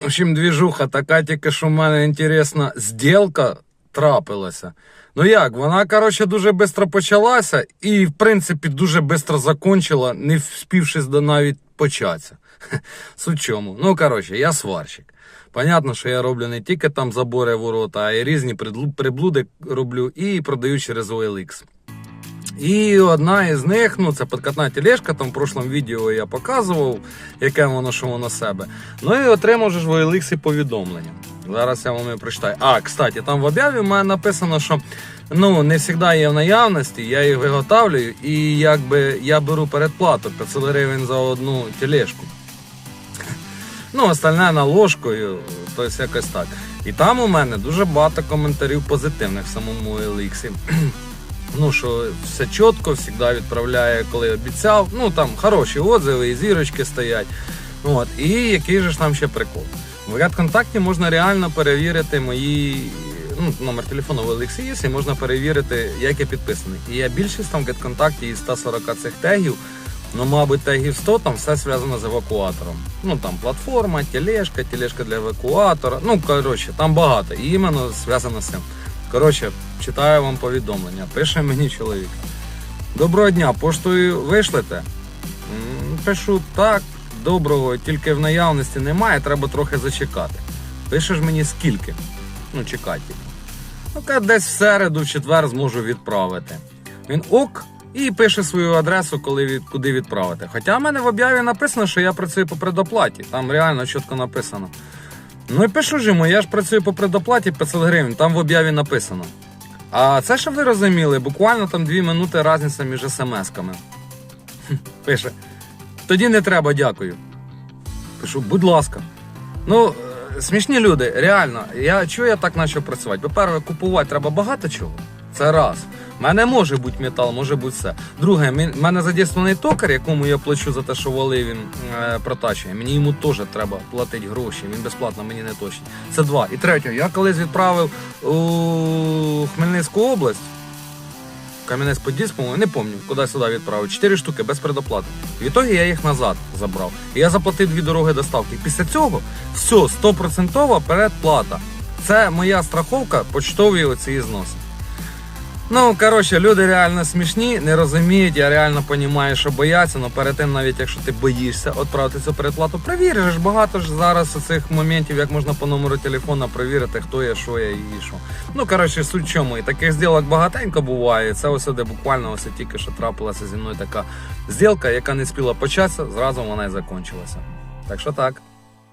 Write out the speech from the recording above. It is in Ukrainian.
В общем, двіжуха така тільки, що в мене інтересна зділка трапилася. Ну як, вона, коротше, дуже швидко почалася і, в принципі, дуже швидко закончила, не вспівши до навіть початися. Суть чому. Ну, коротше, я сварщик. Понятно, що я роблю не тільки там забори ворота, а й різні приблуди роблю і продаю через OLX. І одна із них, ну це подкатна тележка, там в прошлому відео я показував, яке воно що воно себе. Ну і отримав в OLX повідомлення. Зараз я вам і прочитаю. А, кстати, там в об'яві в мене написано, що ну не завжди є в наявності, я їх виготовлюю, і якби я беру передплату 500 гривень за одну тележку. Ну, остальне наложкою, тобто якось так. І там у мене дуже багато коментарів позитивних в самому OLX. Ну, що все чітко, завжди відправляє, коли обіцяв. Ну там хороші отзиви, і зірочки стоять. От. І який же ж там ще прикол? В GetContact можна реально перевірити мої. Ну, номер телефону в є, і можна перевірити, як я підписаний. І я більшість там в GetContact із 140 цих тегів, ну, мабуть, тегів 100, там все зв'язано з евакуатором. Ну там платформа, тележка, тележка для евакуатора. Ну, коротше, там багато. І іменно зв'язано з цим. Коротше, читаю вам повідомлення. Пише мені чоловік. Доброго дня, поштою вишлете? Пишу так, доброго, тільки в наявності немає, треба трохи зачекати. Пишеш мені скільки? Ну, чекати. Ну, каже, десь в середу, в четвер зможу відправити. Він ок і пише свою адресу, коли від, куди відправити. Хоча в мене в об'яві написано, що я працюю по предоплаті. Там реально чітко написано. Ну і пишу ж йому, я ж працюю по предоплаті 500 гривень, там в об'яві написано. А це, що ви розуміли, буквально там 2 минути різниця між смс-ками. Пише. Тоді не треба, дякую. Пишу, будь ласка. Ну, е, смішні люди, реально, я чую, я так почав працювати? По-перше, купувати треба багато чого. Це раз. У мене може бути метал, може бути все. Друге, в мене задействований токар, якому я плачу за те, що вали він е, протачує. Мені йому теж треба платити гроші. Він безплатно мені не точить. Це два. І третє, я колись відправив у Хмельницьку область. Кам'янець подільськ по не пам'ятаю, куди сюди відправив. Чотири штуки без предоплати. В ітогі я їх назад забрав. І я заплатив дві дороги доставки. Після цього все, 100% передплата. Це моя страховка почтові оці зноси. Ну, коротше, люди реально смішні, не розуміють, я реально розумію, що бояться, але перед тим, навіть якщо ти боїшся відправити цю передплату, перевіриш багато ж зараз цих моментів, як можна по номеру телефона перевірити, хто я, що я і що. Ну, коротше, суть чому. І таких зділок багатенько буває. Це ось де буквально ось тільки що трапилася зі мною така зділка, яка не спіла початися, зразу вона і закінчилася. Так що так.